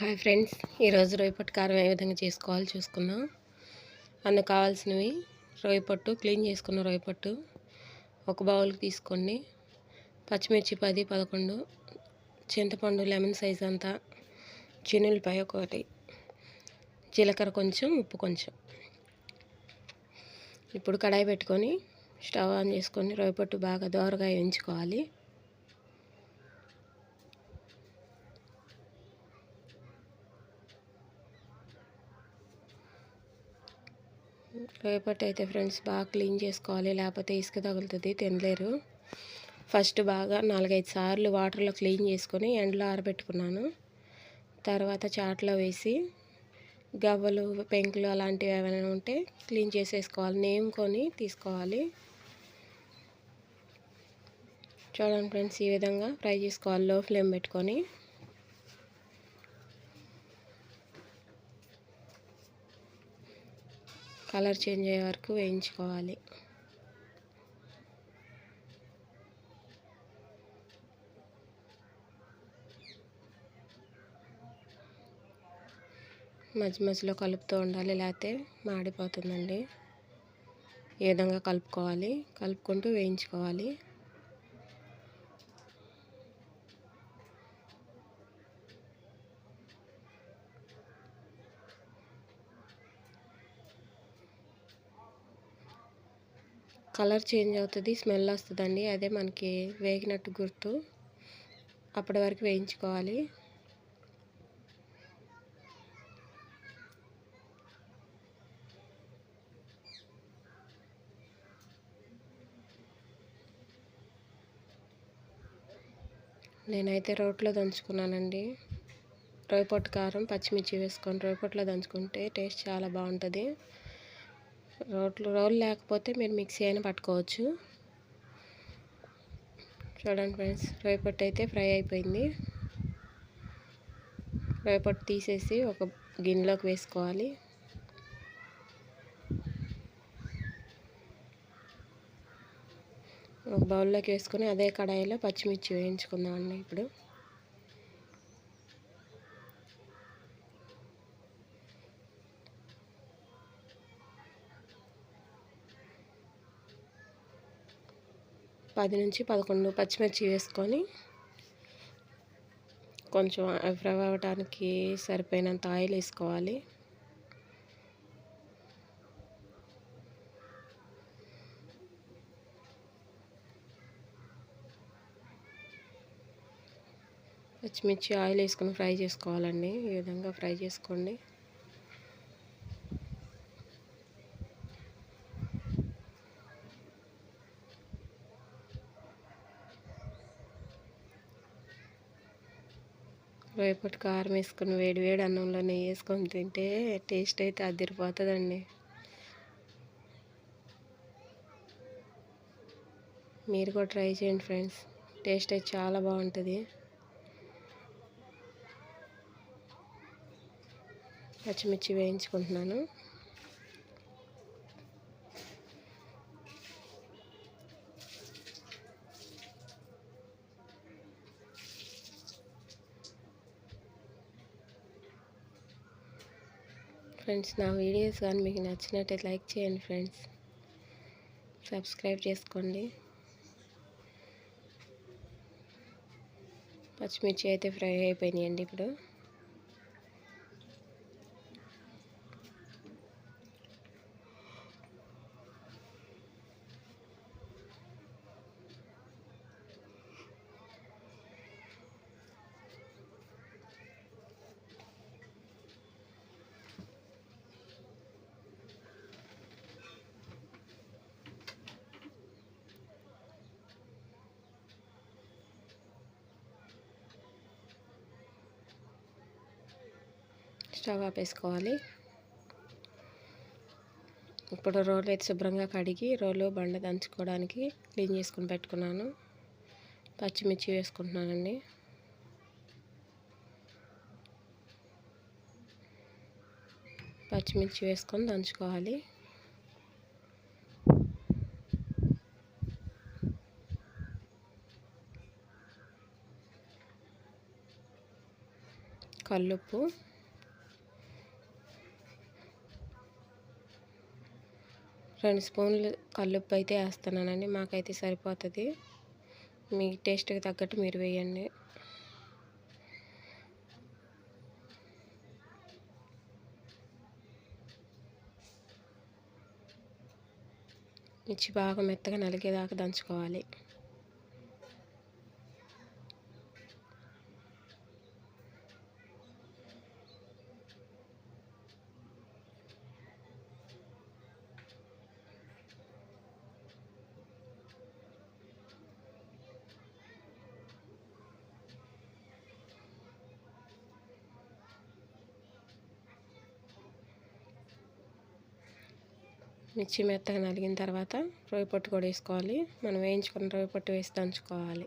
Hi friends ఈరోజు రొయ్యపట్టు కారం ఏ విధంగా చేసుకోవాలో చూసుకుందాం. అందుకు కావాల్సినవి రొయ్యపట్టు క్లీన్ చేసుకున్న రొయ్యపట్టు ఒక బౌల్కి తీసుకోండి. పచ్చిమిర్చి పది పదకొండు చింతపండు లెమన్ సైజ్ అంతా చిన్నులపాయ ఒకటి జీలకర్ర కొంచెం ఉప్పు కొంచెం. ఇప్పుడు కడాయి పెట్టుకొని స్టవ్ ఆన్ చేసుకొని రొయ్యపట్టు బాగా దోరగా వేయించుకోవాలి. రేపటి అయితే ఫ్రెండ్స్ బాగా క్లీన్ చేసుకోవాలి లేకపోతే ఇసుక తగులుతుంది తినలేరు. ఫస్ట్ బాగా నాలుగైదు సార్లు వాటర్లో క్లీన్ చేసుకొని ఎండలో ఆరబెట్టుకున్నాను. తర్వాత చాట్లో వేసి గవ్వలు పెంకులు అలాంటివి ఏమైనా ఉంటే క్లీన్ చేసేసుకోవాలి నేమ్కొని తీసుకోవాలి. చూడండి ఫ్రెండ్స్ ఈ విధంగా ఫ్రై చేసుకోవాలి లో ఫ్లేమ్ పెట్టుకొని. కలర్ చేంజ్ అయ్యే వరకు వేయించుకోవాలి. మధ్య మధ్యలో కలుపుతూ ఉండాలి లేకపోతే మాడిపోతుందండి. ఈ విధంగా కలుపుకోవాలి? కలుపుకుంటూ వేయించుకోవాలి. కలర్ చేంజ్ అవుతుంది స్మెల్ వస్తుందండి. అదే మనకి వేగినట్టు గుర్తు. అప్పటి వరకు వేయించుకోవాలి. నేనైతే రోట్లో దంచుకున్నానండి. రోయపొట్టు కారం పచ్చిమిర్చి వేసుకొని రోయపొట్టులో దంచుకుంటే టేస్ట్ చాలా బాగుంటుంది. రోట్లు రోల్ లేకపోతే మీరు మిక్సీ అయినా పట్టుకోవచ్చు. చూడండి ఫ్రెండ్స్ రొయ్యపట్టు అయితే ఫ్రై అయిపోయింది. రొయ్యపట్టు తీసేసి ఒక గిన్నెలోకి వేసుకోవాలి. ఒక బౌల్లోకి వేసుకొని అదే కడాయిలో పచ్చిమిర్చి వేయించుకుందామండి ఇప్పుడు. పది నుంచి పదకొండు పచ్చిమిర్చి వేసుకొని కొంచెం ఫ్రై అవ్వడానికి సరిపోయినంత ఆయిల్ వేసుకోవాలి. పచ్చిమిర్చి ఆయిల్ వేసుకొని ఫ్రై చేసుకోవాలండి. ఈ విధంగా ఫ్రై చేసుకోండి. రేపటి కారం వేసుకుని వేడి వేడి అన్నంలో నెయ్యి వేసుకొని తింటే టేస్ట్ అయితే అదిరిపోతుందండి. మీరు కూడా ట్రై చేయండి ఫ్రెండ్స్. టేస్ట్ అయితే చాలా బాగుంటుంది. పచ్చిమిర్చి వేయించుకుంటున్నాను. ఫ్రెండ్స్ నా వీడియోస్ కానీ మీకు నచ్చినట్టయితే లైక్ చేయండి ఫ్రెండ్స్. సబ్స్క్రైబ్ చేసుకోండి. పచ్చిమిర్చి అయితే ఫ్రై అయిపోయినాయండి ఇప్పుడు. స్టవ్ ఆపేసుకోవాలి. ఇప్పుడు రోలు అయితే శుభ్రంగా కడిగి రోలు బండ దంచుకోవడానికి క్లీన్ చేసుకుని పెట్టుకున్నాను. పచ్చిమిర్చి వేసుకుంటున్నానండి. పచ్చిమిర్చి వేసుకొని దంచుకోవాలి. కల్లుప్పు. రెండు స్పూన్లు కల్లుప్పు అయితే వేస్తున్నానండి. మాకైతే సరిపోతుంది. మీ టేస్ట్కి తగ్గట్టు మీరు వేయండి. మిర్చి బాగా మెత్తగా నలిగేదాకా దంచుకోవాలి. మిర్చి మెత్తగా నలిగిన తర్వాత రొయ్య పొట్టు కూడా వేసుకోవాలి. మనం వేయించుకున్న రొయ్య పొట్టు వేసి దంచుకోవాలి.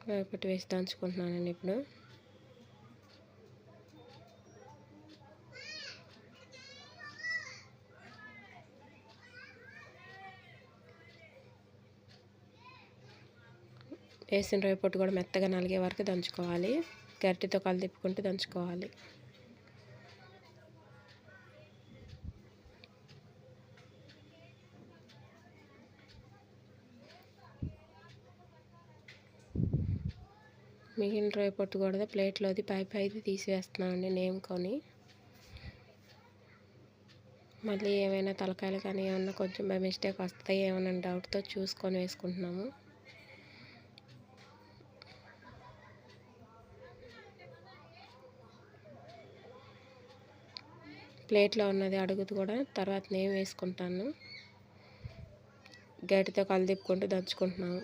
రొయ్య పొట్టు వేసి దంచుకుంటున్నానండి ఇప్పుడు. వేసిన రొయ్య పొట్టు కూడా మెత్తగా నలిగే వరకు దంచుకోవాలి. గరిటితో కలు తిప్పుకుంటూ దంచుకోవాలి. మిగిలిన రొయ్య పొట్టు కూడా ప్లేట్లోది పై పైది తీసివేస్తున్నామండి నేమ్కొని మళ్ళీ ఏమైనా తలకాయలు కానీ ఏమన్నా కొంచెం బై మిస్టేక్ వస్తాయి ఏమైనా డౌట్తో చూసుకొని వేసుకుంటున్నాము. ప్లేట్లో ఉన్నది అడుగుతూ కూడా తర్వాత నేను వేసుకుంటాను. గట్టితో కలదిప్పుకుంటూ దంచుకుంటున్నాము.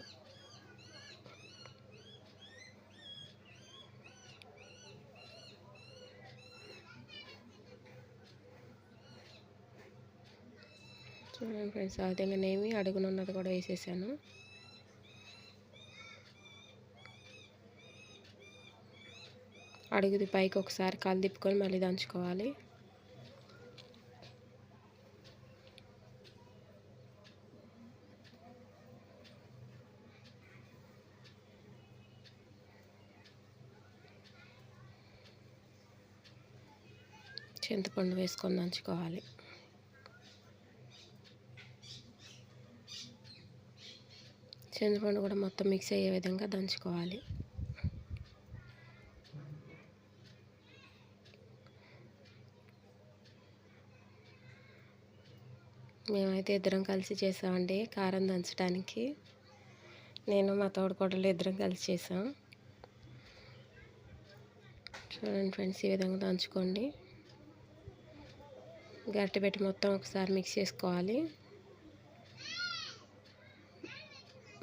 చూడండి ఫ్రెండ్స్ ఆ విధంగా నేమి అడుగునున్నది కూడా వేసేసాను. అడుగుది పైకి ఒకసారి కాలు తిప్పుకొని మళ్ళీ దంచుకోవాలి. చింతపండు వేసుకొని దంచుకోవాలి. చింతపండు కూడా మొత్తం మిక్స్ అయ్యే విధంగా దంచుకోవాలి. మేమైతే ఇద్దరం కలిసి చేసామండి కారం దంచడానికి నేను మా తోడుకోడలు ఇద్దరం కలిసి చేసాం. చూడండి ఫ్రెండ్స్ ఈ విధంగా దంచుకోండి. గట్టి పెట్టి మొత్తం ఒకసారి మిక్స్ చేసుకోవాలి.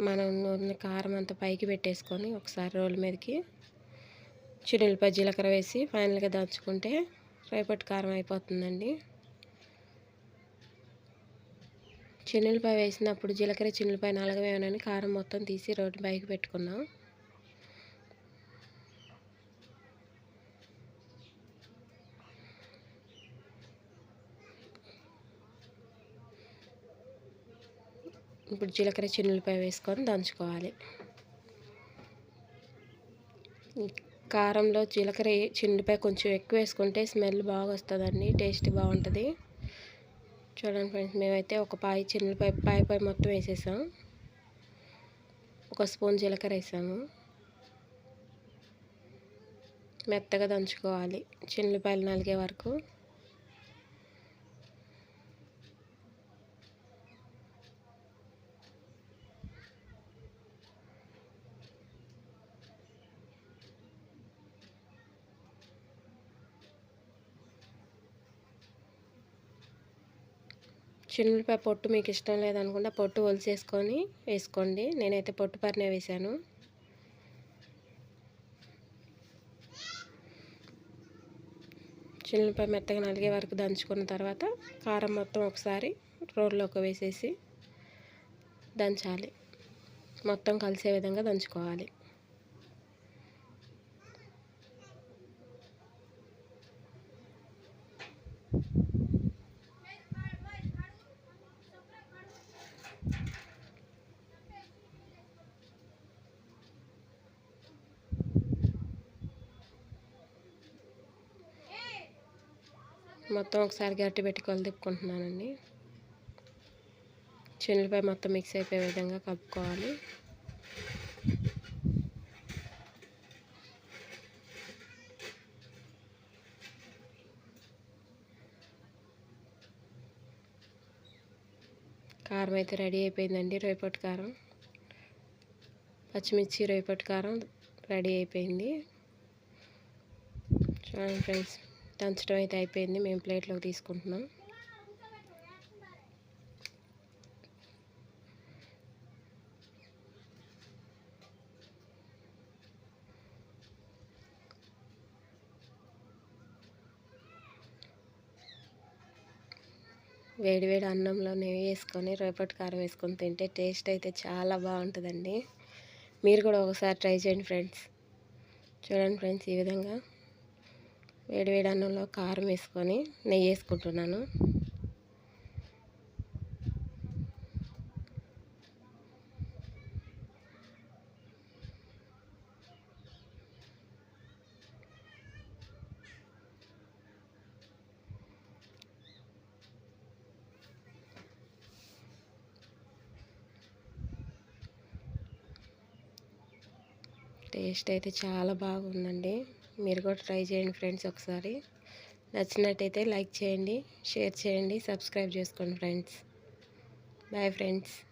మనం కారం అంతా పైకి పెట్టేసుకొని ఒకసారి రోల్ మీదకి చిన్నులపాయ జీలకర్ర వేసి ఫైనల్గా దంచుకుంటే రేపటి కారం అయిపోతుందండి. చిన్నులపాయ వేసినప్పుడు జీలకర్ర చిన్నులపాయ నలగవేమనని కారం మొత్తం తీసి రోడ్డు పైకి పెట్టుకున్నాం. ఇప్పుడు జీలకర్ర చిన్నులపై వేసుకొని దంచుకోవాలి. కారంలో జీలకర్ర చిన్నులపై కొంచెం ఎక్కువ వేసుకుంటే స్మెల్ బాగా వస్తుందండి టేస్ట్ బాగుంటుంది. చూడండి ఫ్రెండ్స్ మేమైతే ఒక పాయి చిన్నులపై పాయి పై మొత్తం వేసేసాం. ఒక స్పూన్ జీలకర్ర వేసాము. మెత్తగా దంచుకోవాలి చిన్నులపాయలు నలిగే వరకు. చిన్నపాయ పొట్టు మీకు ఇష్టం లేదనుకుంటే పొట్టు ఒలిసేసుకొని వేసుకోండి. నేనైతే పొట్టు పరినే వేసాను చిన్నపాయ మెత్తగా నలిగే వరకు దంచుకున్న తర్వాత కారం మొత్తం ఒకసారి రోడ్లోకి వేసేసి దంచాలి. మొత్తం కలిసే విధంగా దంచుకోవాలి. మొత్తం ఒకసారి గట్టి పెట్టి తిప్పుకుంటున్నానండి. చెల్లిపాయ మొత్తం మిక్స్ అయిపోయే విధంగా కలుపుకోవాలి కారం అయితే రెడీ అయిపోయిందండి రేపటి కారం. పచ్చిమిర్చి రేపటి కారం రెడీ అయిపోయింది. చూడండి ఫ్రెండ్స్. దంచడం అయితే అయిపోయింది. మేము ప్లేట్లోకి తీసుకుంటున్నాం. వేడి వేడి అన్నంలో నెయ్యి వేసుకొని రేపటి కారం వేసుకొని తింటే టేస్ట్ అయితే చాలా బాగుంటుందండి. మీరు కూడా ఒకసారి ట్రై చేయండి ఫ్రెండ్స్. చూడండి ఫ్రెండ్స్ ఈ విధంగా. వేడి వేడి అన్నంలో కారం వేసుకొని నెయ్యి వేసుకుంటున్నాను. టేస్ట్ అయితే చాలా బాగుందండి. మీరు కూడా ట్రై చేయండి ఫ్రెండ్స్ ఒకసారి. నచ్చినట్టయితే లైక్ చేయండి షేర్ చేయండి సబ్స్క్రైబ్ చేసుకోండి ఫ్రెండ్స్. Bye friends.